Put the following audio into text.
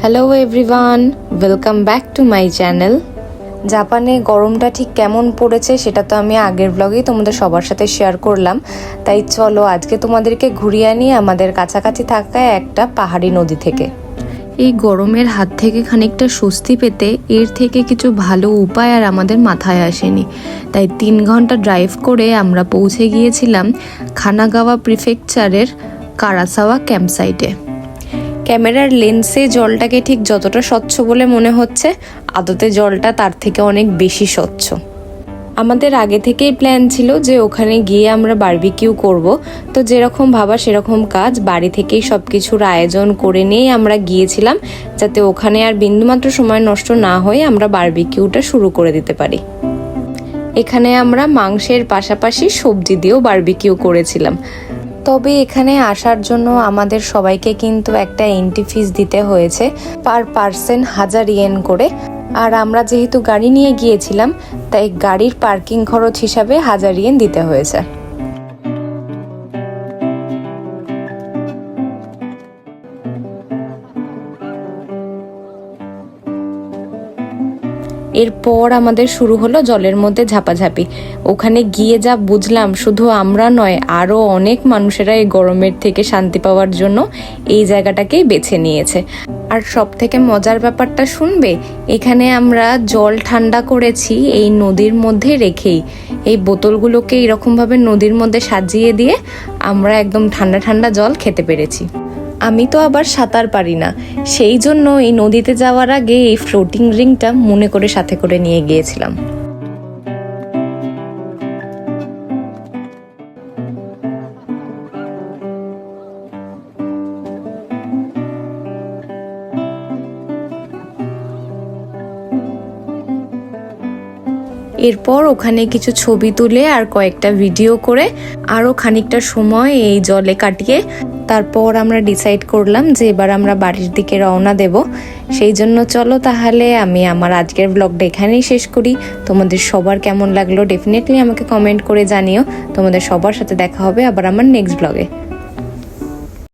Hello everyone welcome back to my channel জাপানে গরমটা ঠিক কেমন পড়েছে সেটা তো আমি আগের ব্লগেই তোমাদের সবার সাথে শেয়ার করলাম। তাই চলো আজকে তোমাদেরকে ঘুরিয়ে আনি আমাদের কাছাকাছি থাকা একটা পাহাড়ি নদী থেকে। এই গরমের হাত থেকে খানিকটা স্বস্তি পেতে এর থেকে কিছু ভালো উপায় আর আমাদের মাথায় আসেনি। তাই তিন ঘণ্টা ড্রাইভ করে আমরা পৌঁছে গিয়েছিলাম খানাগাওয়া প্রিফেকচারের কারাসাওয়া ক্যাম্পসাইটে। ক্যামেরার লেন্সে জলটাকে ঠিক যতটা স্বচ্ছ বলে মনে হচ্ছে, আদতে জলটা তার থেকে অনেক বেশি স্বচ্ছ। আমাদের আগে থেকেই প্ল্যান ছিল যে ওখানে গিয়ে আমরা বারবিকিউ করব। তো যেরকম ভাবা সেরকম কাজ, বাড়ি থেকেই সব কিছুর আয়োজন করে নিয়েই আমরা গিয়েছিলাম, যাতে ওখানে আর বিন্দুমাত্র সময় নষ্ট না হয়ে আমরা বারবিকিউটা শুরু করে দিতে পারি। এখানে আমরা মাংসের পাশাপাশি সবজি দিয়েও বারবিকিউ করেছিলাম। তবে এখানে আসার জন্য আমাদের সবাইকে কিন্তু একটা এন্ট্রি ফিস দিতে হয়েছে পার পার্সন হাজার ইয়েন করে। আর আমরা যেহেতু গাড়ি নিয়ে গিয়েছিলাম, তাই গাড়ির পার্কিং খরচ হিসাবে হাজার ইয়েন দিতে হয়েছে। এরপর আমাদের শুরু হলো জলের মধ্যে ঝাপাঝাপি। ওখানে গিয়ে যা বুঝলাম, শুধু আমরা নয় আরও অনেক মানুষেরা এই গরমের থেকে শান্তি পাওয়ার জন্য এই জায়গাটাকেই বেছে নিয়েছে। আর সব থেকে মজার ব্যাপারটা শুনবে? এখানে আমরা জল ঠান্ডা করেছি এই নদীর মধ্যে রেখেই। এই বোতলগুলোকে এরকমভাবে নদীর মধ্যে সাজিয়ে দিয়ে আমরা একদম ঠান্ডা ঠান্ডা জল খেতে পেরেছি। আমি তো আবার সাঁতার পারি না। সেই জন্য এই নদীতে যাওয়ার আগে এই ফ্লোটিং রিংটা মনে করে সাথে করে নিয়ে গিয়েছিলাম। এরপর ওখানে কিছু ছবি তুলে আর কয়েকটা ভিডিও করে আরও খানিকটা সময় এই জলে কাটিয়ে তারপর আমরা ডিসাইড করলাম যে এবার আমরা বাড়ির দিকে রওনা দেব। সেই জন্য চলো তাহলে আমি আমার আজকের ব্লগটা এখানেই শেষ করি। তোমাদের সবার কেমন লাগল? ডেফিনেটলি আমাকে কমেন্ট করে জানিও। তোমাদের সবার সাথে দেখা হবে আবার আমার নেক্সট ব্লগে